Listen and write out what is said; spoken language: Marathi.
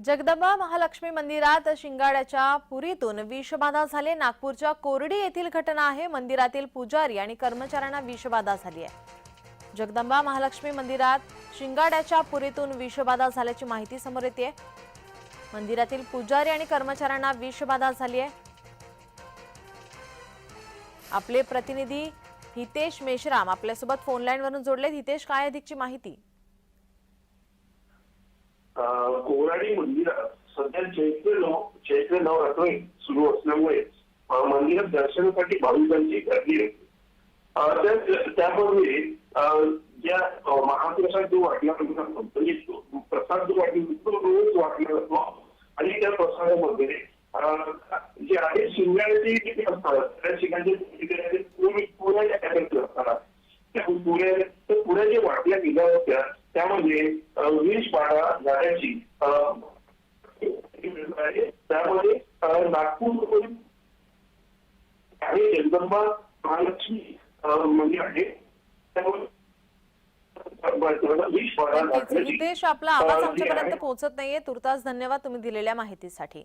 जगदंबा महालक्ष्मी मंदिरात शिंगाड्याच्या पुरीतून विषबाधा झाले. नागपूरच्या कोरडी येथील घटना आहे. मंदिरातील पुजारी आणि कर्मचाऱ्यांना विषबाधा झाली आहे. जगदंबा महालक्ष्मी मंदिरात शिंगाड्याच्या पुरीतून विषबाधा झाल्याची माहिती समोर येते. मंदिरातील पुजारी आणि कर्मचाऱ्यांना विषबाधा झाली आहे. आपले प्रतिनिधी हितेश मेश्राम आपल्यासोबत फोन लाईनवरून हितेश काय अधिकची माहिती? कोराडी मंदिरात सध्या चैत्र नव चैत्र नवरात्र सुरू असल्यामुळे मंदिरात दर्शनासाठी भाविकांची गर्दी असते. त्यापूर्वी ज्या महाप्रसाद जो वाटला म्हणजे प्रसाद जो वाटला तो रोज वाटला जातो आणि त्या प्रसादामध्ये जे आहे शिंगाचे जे असतात त्या शिंगाचे पुऱ्या त्या पुऱ्या जे वाटल्या गेल्या होत्या त्यामध्ये पाडा झाल्याची अं, त्यामध्ये नागपूर आहे जगदंबा महालक्ष्मी मंदिर आहे. त्यामुळे आपला आवाज आमच्यापर्यंत पोहोचत नाहीये. तुर्तास धन्यवाद तुम्ही दिलेल्या माहितीसाठी.